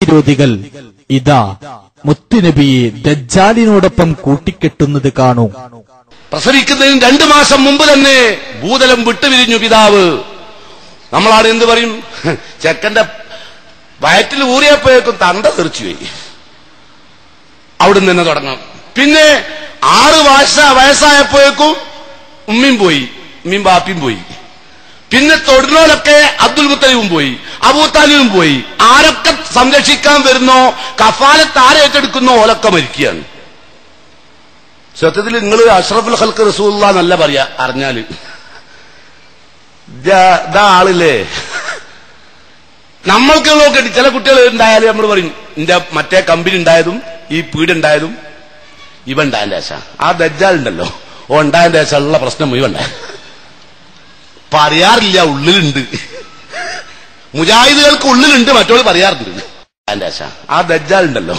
വിരോധികൾ ഇതാ മുത്തുനബിയെ ദജ്ജാലിനോടൊപ്പം കൂട്ടിക്കെട്ടുന്നത് കാണൂ. പ്രസവിക്കുന്നതിന് രണ്ടു മാസം മുമ്പ് തന്നെ ഭൂതലം വിട്ടുപിരിഞ്ഞു പിതാവ്. നമ്മളാണ് എന്ത് പറയും? ചെക്കന്റെ വയറ്റിൽ ഊറിയപ്പോഴേക്കും തണ്ട തെറിച്ചുപോയി അവിടുന്ന് തന്നെ തുടങ്ങാം. പിന്നെ ആറ് വയസ്സ വയസ്സായപ്പോഴേക്കും ഉമ്മയും പോയി. ഉമ്മയും ബാപ്പിയും പോയി. പിന്നെ തൊടുന്നോലൊക്കെ അബ്ദുൽ മുത്തലിബും പോയി. അബൂത്താലിബും പോയി. ആരൊക്കെ സംരക്ഷിക്കാൻ വരുന്നോ. കഫാലത്ത് ആരേറ്റെടുക്കുന്നോ ഓലൊക്കെ മരിക്കുകയാണ്. സത്യത്തിൽ നിങ്ങൾ അഷ്റഫുൽ ഹൽക്ക് റസൂല്ല നല്ല പറയാ അറിഞ്ഞാൽ. ആളില്ലേ? നമ്മൾക്ക് നോക്കട്ടെ ചില കുട്ടികൾ ഉണ്ടായാലും നമ്മൾ പറയും എന്റെ മറ്റേ കമ്പനി ഉണ്ടായതും ഈ പീടുണ്ടായതും ഇവ ഉണ്ടായതിന്റെ ദേശ. ആ ദജ്ജാൽ ഉണ്ടല്ലോ ഓ ശേഷം ഉള്ള പ്രശ്നം ഇവ ഉണ്ടായ. പറയാറില്ല ഉള്ളിലുണ്ട്. മുജാഹിദുകൾക്ക് ഉള്ളിലുണ്ട് മറ്റോൾ പറയാറുണ്ട്. അതിന്റെ ആ ദജ്ജാൽ ഉണ്ടല്ലോ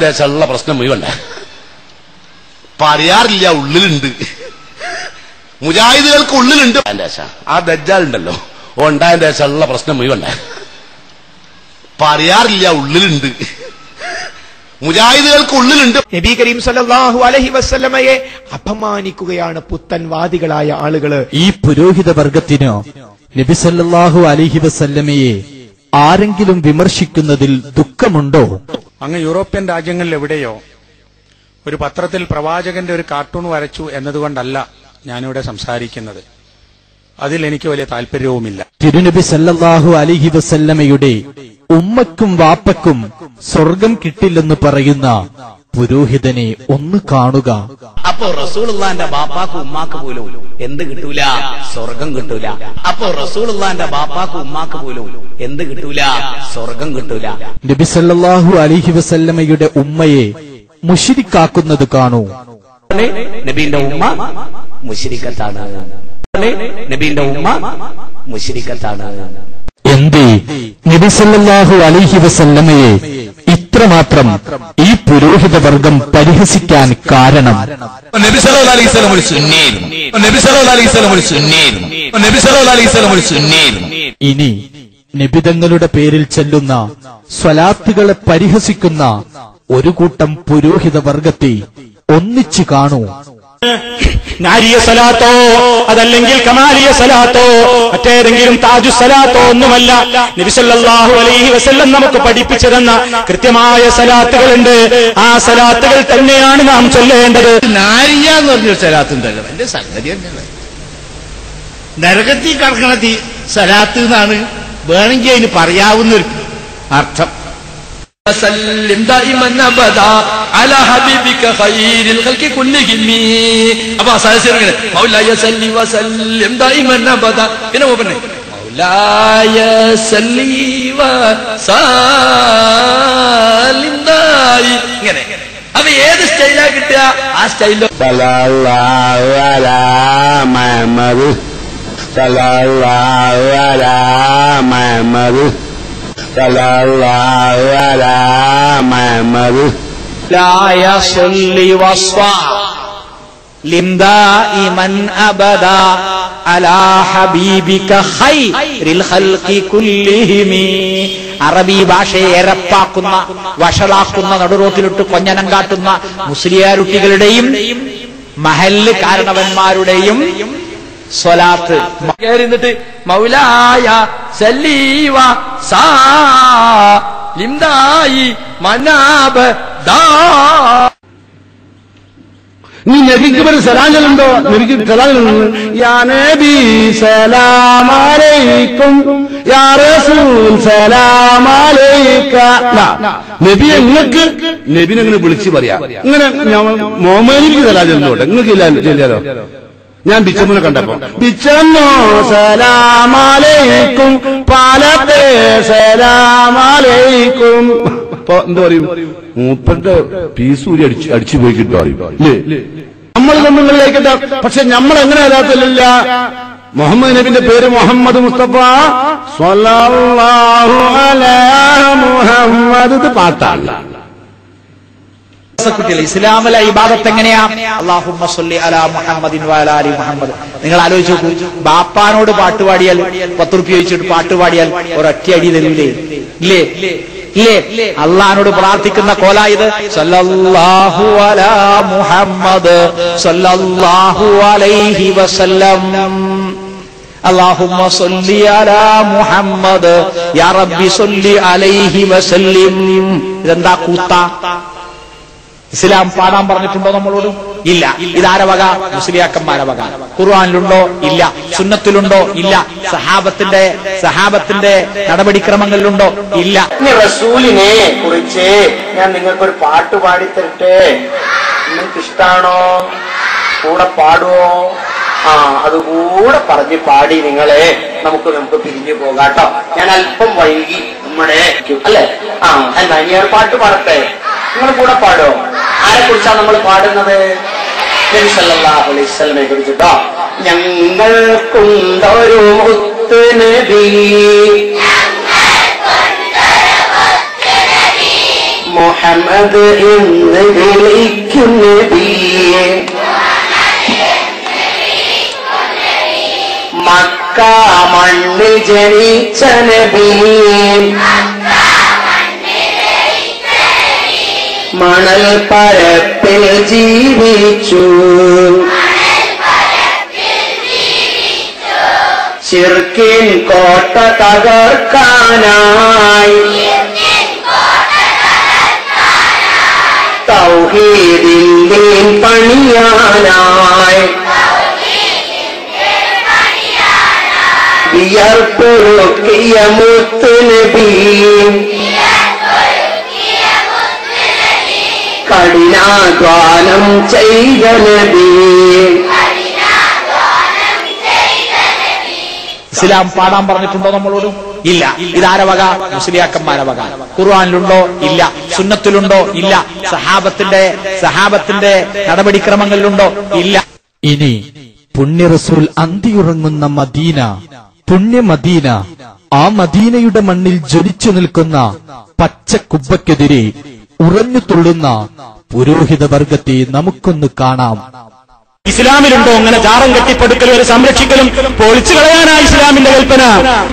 ശേഷം ഉള്ള പ്രശ്നം മുഴുവണ്ട പറയാറില്ല ഉള്ളിലുണ്ട്. മുജാഹിദുകൾക്ക് ഉള്ളിലുണ്ട്. ആ ദജ്ജാൽ ഉണ്ടല്ലോ ശേഷം ഉള്ള പ്രശ്നം മുഴുവണ്ട പറയാറില്ല ഉള്ളിലുണ്ട്. മുജാഹിദുകൾക്ക് ഉള്ളിലുണ്ട്. നബി കരീം സല്ലല്ലാഹു അലൈഹി വസല്ലമയെ അപമാനിക്കുകയാണ് പുത്തൻവാദികളായ ആളുകൾ. ഈ പുരോഹിത വർഗത്തിനോ നബി സല്ലല്ലാഹു അലൈഹി വസല്ലമയെ ആരെങ്കിലും വിമർശിക്കുന്നതിൽ ദുഃഖമുണ്ടോ? അങ്ങ് യൂറോപ്യൻ രാജ്യങ്ങളിൽ എവിടെയോ ഒരു പത്രത്തിൽ പ്രവാചകന്റെ ഒരു കാർട്ടൂൺ വരച്ചു എന്നതുകൊണ്ടല്ല ഞാനിവിടെ സംസാരിക്കുന്നത്. അതിൽ എനിക്ക് വലിയ താല്പര്യവുമില്ല. തിരുനബി സല്ലാഹു അലിഹി വസല്ലമയുടെ ഉമ്മക്കും വാപ്പക്കും സ്വർഗം കിട്ടില്ലെന്ന് പറയുന്ന പുരോഹിതനെ ഒന്ന് കാണുക. അപ്പോ റസൂൾന്റെ ബാപ്പാക്ക് ഉമ്മാക്ക് പോലും എന്ത് കിട്ടൂല? സ്വർഗം കിട്ടൂല. അപ്പോ റസൂൾന്റെ ബാപ്പാക്ക് ഉമ്മാക്ക് പോലും എന്ത് കിട്ടൂല? സ്വർഗം കിട്ടൂല. നബിസല്ലാഹു അലിഹി വസല്ലമയുടെ ഉമ്മയെ മുഷിരിക്കാക്കുന്നത് കാണൂ. നബീന്റെ ഉമ്മ മുഷിരിക്കത്താണ്. നബീന്റെ ഉമ്മ മുഷിരിക്കത്താണ്. എന്തേ? നബിസല്ലാഹു അലിഹി വസല്ലമയെ ഇത്രമാത്രം ഈ പുരോഹിത വർഗം പരിഹസിക്കാൻ കാരണം. നബി സല്ലല്ലാഹു അലൈഹി വസല്ലം ഒരു നബി സല്ലല്ലാഹു അലൈഹി വസല്ലം ഒരു നബി സല്ലല്ലാഹു അലൈഹി വസല്ലം ഒരു സുന്നിയായിരുന്നു ഇനി നിബിതങ്ങളുടെ പേരിൽ ചെല്ലുന്ന സ്വലാത്തുകളെ പരിഹസിക്കുന്ന ഒരു കൂട്ടം പുരോഹിത വർഗത്തെ ഒന്നിച്ചു കാണൂ. നാരിയ സലാത്തോ അതല്ലെങ്കിൽ കമാലിയ സലാത്തോ മറ്റേതെങ്കിലും താജു സലാത്തോ ഒന്നുമല്ല. നബിസല്ലാഹു അലൈഹി വസല്ലം നമുക്ക് പഠിപ്പിച്ചതെന്ന കൃത്യമായ സലാത്തുകളുണ്ട്. ആ സലാത്തുകൾ തന്നെയാണ് നാം ചൊല്ലേണ്ടത്. നാരിയ എന്ന് പറഞ്ഞൊരു സലാത്തുണ്ടല്ലോ എന്റെ സംഗതി തന്നെയാണ്. നരകത്തിൽ കടക്കണ സലാത്ത് എന്നാണ് വേണമെങ്കിൽ അതിന് പറയാവുന്ന ഒരു അർത്ഥം. وسلم دائما ابدا على حبيبك خير الخلق كلهم അപ്പൊ അവസാനം ഇങ്ങനെ മൗലായ സല്ലി വസല്ലിം ദൈമൻ അബദ പിന്നെ പറഞ്ഞേ മൗലായ സല്ലി വസല്ലിം ദായി ഇങ്ങനെ അപ്പൊ ഏത് സ്റ്റൈലാ കിട്ടുക ആ സ്റ്റൈലോ സല്ലല്ലാഹു അലാ മുഹമ്മദ് സല്ലല്ലാഹു അലാ മുഹമ്മദ് സല്ലല്ലാഹു അലാ മുഹമ്മദ് لا يصلي وصفا لم دائما ابدا على حبيبك خير الخلق كلهم അറബി ഭാഷയെ എരപ്പാക്കുന്ന വഷളാക്കുന്ന നടുറോട്ടിലിട്ട് കൊഞ്ഞനം കാട്ടുന്ന മുസ്ലിയാരുട്ടികളുടെയും മഹല്ല് കാരണവന്മാരുടെയും സ്വലാത്ത്. കയറിന്നിട്ട് മൗലായ സല്ലീവ സാ ലിംദായി മനാബ് ദാ. നീ നബിക്ക് ഒരു സലാഞ്ചലുണ്ടോ നബിക്ക് സലാഞ്ചലുണ്ട് യാ നബി സലാമലൈക്കും യാ റസൂൽ സലാമലൈക്ക നബി നിങ്ങൾക്ക് നബിനെ അങ്ങനെ വിളിച്ച് പറയാ. ഇങ്ങനെ മോമനിക്ക് സലാഞ്ചലുണ്ടോ നിങ്ങൾക്ക് ഇല്ല ഇല്ലല്ലോ. ഞാൻ ബിച്ചമ്മനെ കണ്ടപ്പോ. ബിച്ചമ്മോ സലാമലൈക്കും. പാലത്തെ സലാമലൈക്കും. അപ്പൊ എന്താ പറയും? മൂപ്പന്റെ പീസ് ഊരി അടിച്ച് അടിച്ചു പോയി കിട്ടും അറിയും അല്ലേ നമ്മൾ നമ്മളിലേക്ക് പക്ഷെ നമ്മൾ എങ്ങനെ അതാത്തില്ല മുഹമ്മദ് നബിന്റെ പേര് മുഹമ്മദ് മുസ്തഫ. മുഹമ്മദ് പാട്ടാണ്. കുട്ടികൾ ഇസ്ലാമിലെ ഇബാദത്ത് എങ്ങനെയാ? അള്ളാഹുമ്മ സൊല്ലി അലാ മുഹമ്മദിൻ വലാലി മുഹമ്മദ്. നിങ്ങൾ ആലോചിച്ച് നോക്കൂ ബാപ്പാനോട് പാട്ടുപാടിയാൽ പത്ത് റുപ്യ വെച്ചിട്ട് പാട്ടുപാടിയാൽ ഒരൊറ്റ അടി തരൂലേ? ഇല്ലേ? ഇല്ലേ? അള്ളഹാനോട് പ്രാർത്ഥിക്കുന്ന കോലായത് സല്ലല്ലാഹു അലാ മുഹമ്മദ് സല്ലല്ലാഹു അലൈഹി വസല്ലം. അലാ മുഹമ്മദ് യാ റബ്ബി അലൈഹി വസല്ലിം. ഇതെന്താ കൂത്ത? ഇസ്ലാം പാടാൻ പറഞ്ഞിട്ടുണ്ടോ നമ്മളോട്? ഇല്ല. ഇതാരെ വക? മുസ്ലിയാക്കന്മാരെ വക. ഖുർആാനിലുണ്ടോ? ഇല്ല. സുന്നത്തിലുണ്ടോ? ഇല്ല. സഹാബത്തിന്റെ സഹാബത്തിന്റെ നടപടിക്രമങ്ങളിലുണ്ടോ? ഇല്ല. റസൂലിനെ കുറിച്ച് ഞാൻ നിങ്ങൾക്കൊരു പാട്ട് പാടിത്തരട്ടെ. നിങ്ങൾക്ക് ഇഷ്ടാണോ കൂടെ പാടുവോ? ആ അതുകൂടെ പറഞ്ഞ് പാടി നിങ്ങളെ നമുക്ക് നമുക്ക് പിരിഞ്ഞു പോകാട്ടോ ഞാൻ അല്പം വൈകി നമ്മുടെ അല്ലെ? ആ എന്നാ ഒരു പാട്ട് പാടട്ടെ. നിങ്ങൾ കൂടെ പാടോ ആരെ കുറിച്ചാണ് നമ്മൾ പാടുന്നത്? നബി വസല്ലമയെ കുറിച്ചിട്ടോ ഞങ്ങൾക്കുണ്ടൊരു മുത്ത് നബി. മുഹമ്മദ് എന്ന് വിളിക്കും നബി. മക്ക മണ്ണ് ജനിച്ച നബിയെ മണൽ പരപ്പിൽ ജീവിച്ചു. ചിർക്കിൻ കോട്ട തകർക്കാനായി. തൗഹീദിന്റെ പണിയാനായി. വിയർപ്പൊഴുക്കിയ മുത്ത് കഠിനാധ്വാനം ചെയ്ത നബി. ഇസ്ലാം പാടാൻ പറഞ്ഞിട്ടുണ്ടോ നമ്മളോട്? ഇല്ല. ഇതാരെ വക? മുസ്ലിയാക്കന്മാരെ വക. ഖുർആാനിലുണ്ടോ? ഇല്ല. സുന്നത്തിലുണ്ടോ? ഇല്ല. സഹാബത്തിന്റെ സഹാബത്തിന്റെ നടപടിക്രമങ്ങളിലുണ്ടോ? ഇല്ല. ഇനി പുണ്യ റസൂൽ അന്തിയുറങ്ങുന്ന മദീന പുണ്യ മദീന ആ മദീനയുടെ മണ്ണിൽ ജ്വലിച്ചു നിൽക്കുന്ന പച്ച പച്ചക്കുബ്ബയ്ക്കെതിരെ ഉറഞ്ഞു തുള്ളുന്ന പുരോഹിത വർഗത്തെ നമുക്കൊന്ന് കാണാം. ഇസ്ലാമിലുണ്ടോ? അങ്ങനെ ചാറം കെട്ടിപ്പടുക്കലും ഒരു സംരക്ഷിക്കലും പൊളിച്ചു കളയാനാ ഇസ്ലാമിന്റെ കൽപ്പന.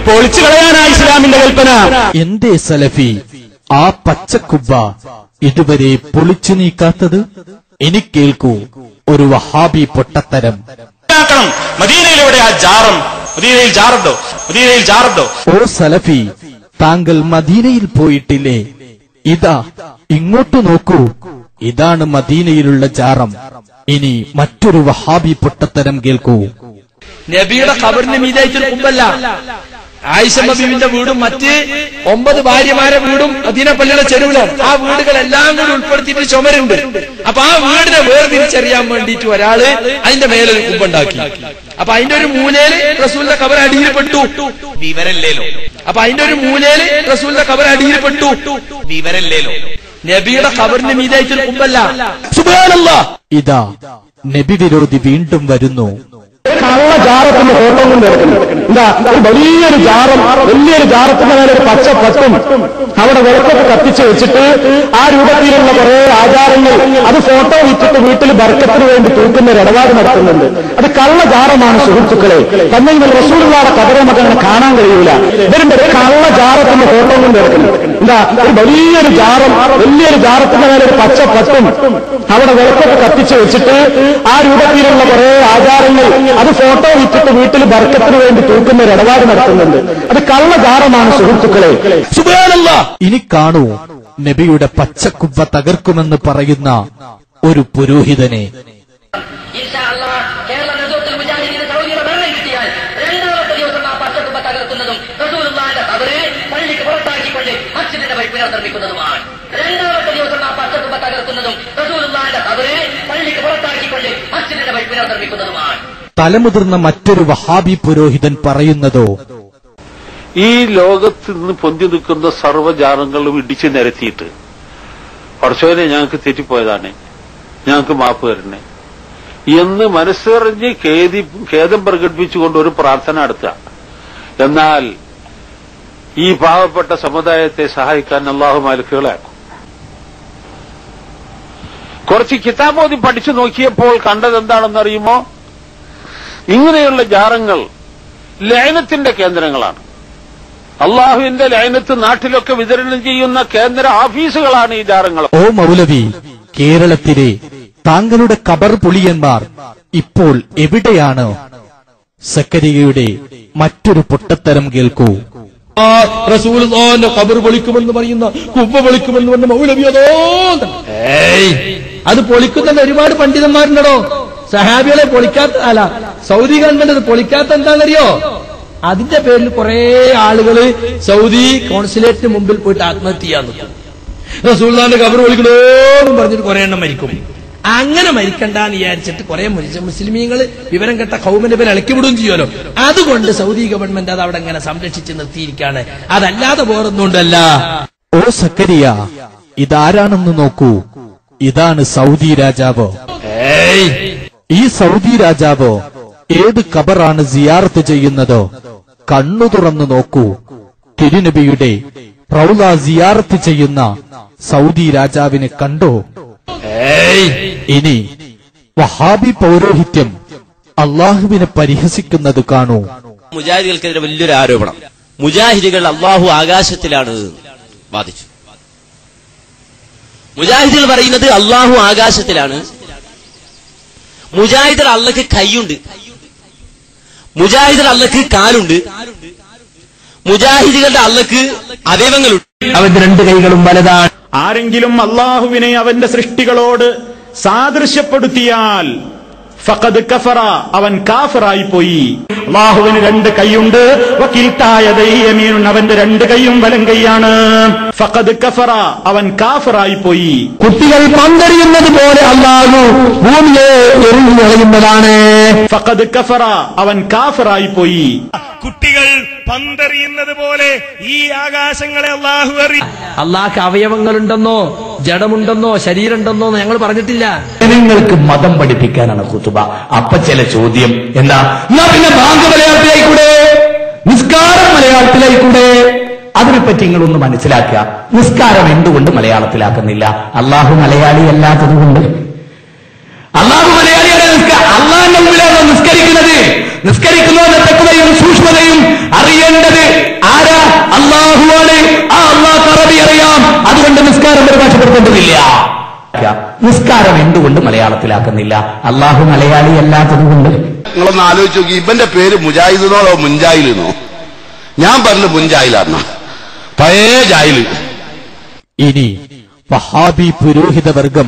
പൊളിച്ചു കളയാനാ ഇസ്ലാമിന്റെ കൽപ്പന. എന്തേ സലഫി ആ പച്ചക്കുബ്ബ ഇതുവരെ പൊളിച്ചു നീക്കാത്തത്? ഇനി കേൾക്കൂ ഒരു വഹാബി പൊട്ടത്തരം. മദീനയിലൂടെ ആ ജാറം മദീനയിൽ ജാറുണ്ടോ? മദീനയിൽ ജാറുണ്ടോ? ഓ സലഫി താങ്കൾ മദീനയിൽ പോയിട്ടില്ലേ? ഇതാ ഇങ്ങോട്ട് നോക്കൂ. ഇതാണ് മദീനയിലുള്ള ജാറം ഇനി മറ്റൊരു വഹാബി പൊട്ടത്തരം കേൾക്കൂ. നബിയുടെ ഖബറിന് മീതായിട്ടൊരു കുമ്പല്ല. ആയിഷമ്മ ബീവിന്റെ വീടും മറ്റ് ഒമ്പത് ഭാര്യമാരെ വീടും അതിനപ്പള്ളിയുടെ ചെരുവിലാണ് ആ വീടുകളെല്ലാം കൂടി ഉൾപ്പെടുത്തിയിട്ട് ചുമരുണ്ട്. അപ്പൊ ആ വീടിനെ വേർതിരിച്ചറിയാൻ വേണ്ടിയിട്ട് ഒരാൾ അതിന്റെ മേലൊരു കുമ്പുണ്ടാക്കി. അപ്പൊ അതിന്റെ ഒരു മൂലയിൽ റസൂലിന്റെ ഖബർ അടിയിൽ പെട്ടു വിവരല്ലേലോ അപ്പൊ അതിന്റെ ഒരു മൂലയിൽ റസൂലിന്റെ കബർ അടിയിൽ പെട്ടു വിവരല്ലേലോ നബിയുടെ ഖബറിന് മീതായിട്ടൊരു കുമ്പല്ല. ഇതാ നബി വിരോധി വീണ്ടും വരുന്നു. കള്ള ജാറത്തിന്റെ ഫോട്ടോ കൊണ്ട് എടുക്കുന്നു ഒരു വലിയൊരു ജാറം വലിയൊരു ജാറത്തിന്റെ മേലെ ഒരു പച്ച പട്ടും അവിടെ വിളക്കൊക്കെ കത്തിച്ച് വെച്ചിട്ട് ആ രൂപത്തിലുള്ള കുറെ ആചാരങ്ങൾ അത് ഫോട്ടോ വിറ്റിട്ട് വീട്ടിൽ ബർക്കത്തിന് വേണ്ടി തൂക്കുന്ന ഒരു ഇടപാട് നടത്തുന്നുണ്ട്. അത് കള്ള ജാറമാണ് സുഹൃത്തുക്കളെ. തന്നെ ഇവർ റസൂലുള്ളാടെ കബറ് അങ്ങനെ കാണാൻ കഴിയൂല. ഇവരുടെ കള്ള ജാറത്തിന്റെ ഫോട്ടോ കൊണ്ട് എടുക്കുന്നു എന്താ? ഒരു വലിയൊരു ജാറം വലിയൊരു ജാറത്തിന്റെ മേലെ ഒരു പച്ച പട്ടും അവിടെ വിളക്കൊക്കെ കത്തിച്ച് വെച്ചിട്ട് ആ രൂപത്തിലുള്ള കുറെ ആചാരങ്ങൾ അത് ഫോട്ടോ വിറ്റിട്ട് വീട്ടിൽ ബർക്കത്തിന് വേണ്ടി തൂക്കുന്ന ഒരു ഇടപാട് നടത്തുന്നുണ്ട്. അത് കള്ള ജാറമാണ് സുഹൃത്തുക്കളെ ഇനി കാണൂ നബിയുടെ പച്ചക്കുബ്ബ തകർക്കുമെന്ന് പറയുന്ന ഒരു പുരോഹിതനെ. കേരള തലമുതിർന്ന മറ്റൊരു വഹാബി പുരോഹിതൻ പറയുന്നതോ? ഈ ലോകത്ത് നിന്ന് പൊന്തി നിൽക്കുന്ന സർവജാലങ്ങളും ഇടിച്ചു നിരത്തിയിട്ട് കുറച്ചുപേരെ ഞങ്ങൾക്ക് തെറ്റിപ്പോയതാണ്. ഞങ്ങൾക്ക് മാപ്പ് തരണേ. എന്ന് മനസ്സറിഞ്ഞ് ഖേദി ഖേദം പ്രകടിപ്പിച്ചുകൊണ്ട് ഒരു പ്രാർത്ഥന നടത്തുക. എന്നാൽ ഈ പാവപ്പെട്ട സമുദായത്തെ സഹായിക്കാൻ അള്ളാഹു മാലിക്കുകളാക്കും കുറച്ച് കിതാബോധി പഠിച്ചു നോക്കിയപ്പോൾ കണ്ടത് എന്താണെന്നറിയുമോ? ഇങ്ങനെയുള്ള ജാറങ്ങൾ ലയനത്തിന്റെ കേന്ദ്രങ്ങളാണ്. അള്ളാഹുവിന്റെ ലയനത്ത് നാട്ടിലൊക്കെ വിതരണം ചെയ്യുന്ന കേന്ദ്ര ഓഫീസുകളാണ് ഈ ജാറങ്ങൾ. ഓ മൗലവി കേരളത്തിലെ താങ്കളുടെ കബർ പുളിയന്മാർ ഇപ്പോൾ എവിടെയാണ്? സക്കരികയുടെ മറ്റൊരു പൊട്ടത്തരം കേൾക്കൂ. റസൂൽ കബർ പൊളിക്കുമെന്ന് പറയുന്ന കുബ്ബ പൊളിക്കുമെന്ന് പറഞ്ഞ മൗലവി അതോ അത് പൊളിക്കുന്ന ഒരുപാട് പണ്ഡിതന്മാരുണ്ടോ സഹാബികളെ പൊളിക്കാത്ത അല്ല സൗദി ഗവൺമെന്റ് അത് പൊളിക്കാത്ത എന്താണെന്നറിയോ? അതിന്റെ പേരിൽ കുറെ ആളുകൾ സൗദി കോൺസുലേറ്റിന് മുമ്പിൽ പോയിട്ട് ആത്മഹത്യ ചെയ്യാൻ നിൽക്കും. റസൂൽദാന്റെ കബർ പൊളിക്കണോന്നും പറഞ്ഞിട്ട് കുറെ എണ്ണം മരിക്കും. അങ്ങനെ മരിക്കണ്ടെന്ന് വിചാരിച്ചിട്ട് കുറെ മുസ്ലിമീങ്ങൾ വിവരം കെട്ട കൗമിന്റെ പേര് ഇളക്കിവിടുകയും ചെയ്യുമല്ലോ. അതുകൊണ്ട് സൗദി ഗവൺമെന്റ് അത് അവിടെ ഇങ്ങനെ സംരക്ഷിച്ച് നിർത്തിയിരിക്കാണ് അതല്ലാതെ വേറൊന്നുകൊണ്ടല്ല ഓ സക്കരിയ ഇതാരാണെന്ന് നോക്കൂ. ഇതാണ് സൗദി രാജാവ്. ഈ സൗദി രാജാവ് ഏത് കബറാണ് സിയാർത്ത് ചെയ്യുന്നത്? കണ്ണു തുറന്നു നോക്കൂ. തിരുനബിയുടെ പ്രൗല സിയാർത്ത് ചെയ്യുന്ന സൗദി രാജാവിനെ കണ്ടോ? ഇനി വഹാബി പൗരോഹിത്യം അള്ളാഹുവിനെ പരിഹസിക്കുന്നത് കാണൂ. മുജാഹിദികൾക്കെതിരെ വലിയൊരു ആരോപണം. മുജാഹിദികൾ അള്ളാഹു ആകാശത്തിലാണ് വാദിച്ചു. മുജാഹിദികൾ പറയുന്നത് അള്ളാഹു ആകാശത്തിലാണ്. മുജാഹിദർ അള്ളക്ക് കൈയുണ്ട്. മുജാഹിദർ അള്ളക്ക് കാലുണ്ട്. മുജാഹിദികളുടെ അള്ളക്ക് അവയവങ്ങളുണ്ട്. അവന്റെ രണ്ട് കൈകളും വലതാണ്. ആരെങ്കിലും അള്ളാഹുവിനെ അവന്റെ സൃഷ്ടികളോട് സാദൃശ്യപ്പെടുത്തിയാൽ ഫഖദ് കഫറ. അവൻ കാഫറായി പോയി അള്ളാഹുവിന് രണ്ട് കൈയുണ്ട്. വകിൽതായ ദയ്യമീൻ അവന്റെ രണ്ട് കൈയും വലം കൈയാണ്. ഫഖദ് കഫറ. അവൻ കാഫറായി പോയി കുട്ടികൾ പന്തറിയുന്നത് പോലെ അള്ളാഹു ഭൂമിയെ എറിഞ്ഞു കളയുന്നതാണ്. ഫഖദ് കഫറ. അവൻ കാഫറായി പോയി കുട്ടികൾ പന്തെറിയുന്നത് പോലെ ഈ ആകാശങ്ങളെ അള്ളാഹു എറി അള്ളാഹ് അവയവങ്ങളുണ്ടെന്നോ ജഡമുണ്ടെന്നോ ശരീരമുണ്ടെന്നോ ഞങ്ങൾ പറഞ്ഞിട്ടില്ല. ജനങ്ങൾക്ക് മതം പഠിപ്പിക്കാനാണ് കുത്തുബ അപ്പൊ ചില ചോദ്യം. എന്താ? എന്നാ പിന്നെ ബാങ്ക് മലയാളത്തിലായിക്കൂടെ? നിസ്കാരം മലയാളത്തിലായിക്കൂടെ? അതിനെപ്പറ്റി നിങ്ങളൊന്ന് മനസ്സിലാക്കുക. നിസ്കാരം എന്തുകൊണ്ട് മലയാളത്തിലാക്കുന്നില്ല? അള്ളാഹു മലയാളി അല്ലാത്തത് കൊണ്ട്. അള്ളാഹു മലയാളിയാണ് നിസ്കാരം അള്ളാഹിന്റെ നിസ്കരിക്കുന്നത്? നിസ്കരിക്കുന്നവന്റെ തെക്കുതയും സൂക്ഷ്മതയും അറിയേണ്ടത് ആരാ? അള്ളാഹുവാണ് ആ അള്ളാഹ് അറബി അറിയാം. അതുകൊണ്ട് നിസ്കാരം പരിഭാഷപ്പെടുത്തേണ്ടതില്ല. നിസ്കാരം എന്തുകൊണ്ട് മലയാളത്തിലാക്കുന്നില്ല? അള്ളാഹു മലയാളി അല്ലാത്തത് കൊണ്ട് നിങ്ങളൊന്ന് ആലോചിച്ച് നോക്കി ഇവന്റെ പേര് മുജാഹിദിനോ അതോ മുഞ്ചായിലിനോ ഞാൻ പറഞ്ഞു മുൻജായിലാണ് പഴയ ജായിൽ ഇനി വഹാബി പുരോഹിത വർഗം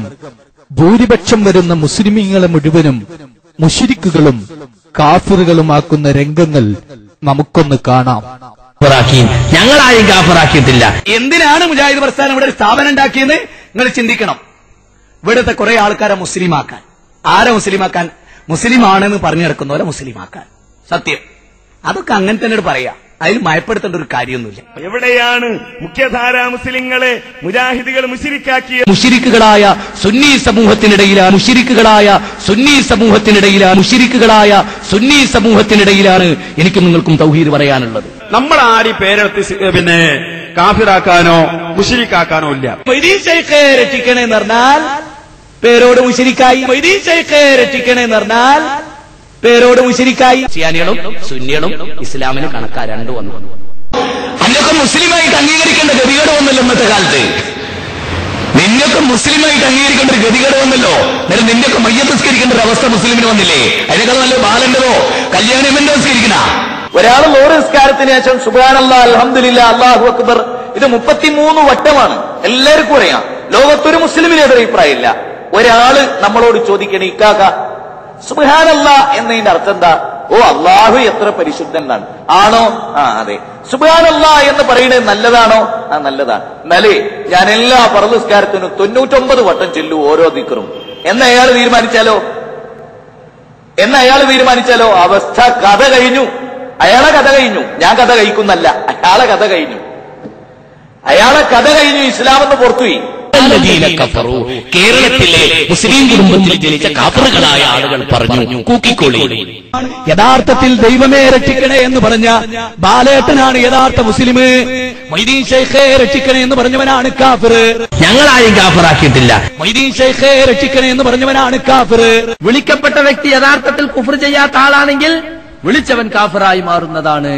ഭൂരിപക്ഷം വരുന്ന മുസ്ലിമീങ്ങളെ മുഴുവനും മുഷിരിക്കുകളും കാഫിറുകളുമാക്കുന്ന രംഗങ്ങൾ നമുക്കൊന്ന് കാണാം. ഞങ്ങളാരും കാഫറാക്കിയിട്ടില്ല. എന്തിനാണ് മുജാഹിദ് പ്രസ്ഥാനം ഇവിടെ ഒരു സ്ഥാപനം ഉണ്ടാക്കിയത് നിങ്ങൾ ചിന്തിക്കണം. ഇവിടുത്തെ കുറെ ആൾക്കാരെ മുസ്ലിമാക്കാൻ. ആരെ മുസ്ലിമാക്കാൻ? മുസ്ലിം ആണെന്ന് പറഞ്ഞു നടക്കുന്നവരെ മുസ്ലിമാക്കാൻ. സത്യം. അതൊക്കെ അങ്ങനെ തന്നെ പറയാ. അതിൽ മയപ്പെടുത്തേണ്ട ഒരു കാര്യമൊന്നുമില്ല. എവിടെയാണ് മുഖ്യധാര മുസ്ലിങ്ങളെ മുജാഹിദുകൾ മുസ്ലിക്കാക്കിയ മുഷിരിക്കുകളായ സുന്നി സമൂഹത്തിനിടയിലാണ്. മുഷിരിക്കുകളായ സുന്നി സമൂഹത്തിനിടയിലാണ്. മുഷിരിക്കുകളായ സുന്നി സമൂഹത്തിനിടയിലാണ് എനിക്കും നിങ്ങൾക്കും തൗഹീദ് പറയാനുള്ളത്. നമ്മൾ ആരും പേരെടുത്ത് പിന്നെ കാഫിറാക്കാനോ മുഷിരിക്കാക്കാനോ ഇല്ല. രക്ഷിക്കണേന്ന് പറഞ്ഞാൽ പേരോട് മുശിരിക്കായി രക്ഷിക്കണേ എന്ന് പറഞ്ഞാൽ പേരോട് മുശിരിക്കായി ചിയാനികളും സുന്നികളും ഇസ്ലാമിന് കണക്കാ രണ്ടു വന്നു. അന്നൊക്കെ മുസ്ലിമായിട്ട് അംഗീകരിക്കേണ്ട ഗതികേട് വന്നല്ലോ ഇന്നത്തെ കാലത്ത്. നിന്നൊക്കെ മുസ്ലിമായിട്ട് അംഗീകരിക്കേണ്ട ഒരു ഗതികേട് വന്നല്ലോ. എന്നിട്ട് നിന്നൊക്കെ മയ്യത്തസ്കരിക്കേണ്ട ഒരു അവസ്ഥ മുസ്ലിമിന് വന്നില്ലേ? അതിനേക്കാൾ നല്ല ബാലന്റെതോ കല്യാണമെന്റോ സ്വീകരിക്കണ? ഒരാൾ നൂറ് നിസ്കാരത്തിന് ശേഷം സുബാനല്ല അലഹമില്ല അള്ളാഹു അക്ബർ. ഇത് മുപ്പത്തിമൂന്ന് വട്ടമാണ്. എല്ലാവർക്കും അറിയാം. ലോകത്തൊരു മുസ്ലിമിന് അഭിപ്രായമില്ല. ഒരാൾ നമ്മളോട് ചോദിക്കണേ ഇക്കാക്ക സുബാനല്ല എന്നതിന്റെ അർത്ഥം എന്താ? ഓ അള്ളാഹു എത്ര പരിശുദ്ധനാണ്. ആണോ? ആ അതെ. സുബാനല്ല എന്ന് പറയുന്നത് നല്ലതാണോ? ആ നല്ലതാണ് എന്നാലേ ഞാൻ എല്ലാ പറനിസ്കാരത്തിനും തൊണ്ണൂറ്റൊമ്പത് വട്ടം ചെല്ലു ഓരോ ദിക്കറും എന്ന് അയാൾ തീരുമാനിച്ചാലോ? എന്ന് അയാൾ തീരുമാനിച്ചാലോ? അവസ്ഥ കഥ കഴിഞ്ഞു. അയാളെ കഥ കഴിഞ്ഞു. ഞാൻ കഥ കഴിക്കുന്നല്ല. അയാളെ കഥ കഴിഞ്ഞു. അയാളെ കഥ കഴിഞ്ഞു ഇസ്ലാമെന്ന് പുറത്തുപോയി. കേരളത്തിലെ മുസ്ലിം കുടുംബത്തിൽ ജനിച്ച കാപ്പറുകളായ ആളുകൾ പറഞ്ഞു കൂക്കിക്കോളി യഥാർത്ഥത്തിൽ ദൈവമേ രക്ഷിക്കണേ എന്ന് പറഞ്ഞ ബാലേട്ടനാണ് യഥാർത്ഥ മുസ്ലിം. മൊയ്തീൻ ഷെയ്ഖെ രക്ഷിക്കണേ എന്ന് പറഞ്ഞവനാണ് കാഫിർ. ഞങ്ങളാരും കാഫറാക്കിയിട്ടില്ല. മൊയ്തീൻ ഷെയ്ഖെ രക്ഷിക്കണേ എന്ന് പറഞ്ഞവനാണ് കാഫിർ. വിളിക്കപ്പെട്ട വ്യക്തി യഥാർത്ഥത്തിൽ കുഫർ ചെയ്യാത്ത ആളാണെങ്കിൽ വിളിച്ചവൻ കാഫറായി മാറുന്നതാണ്.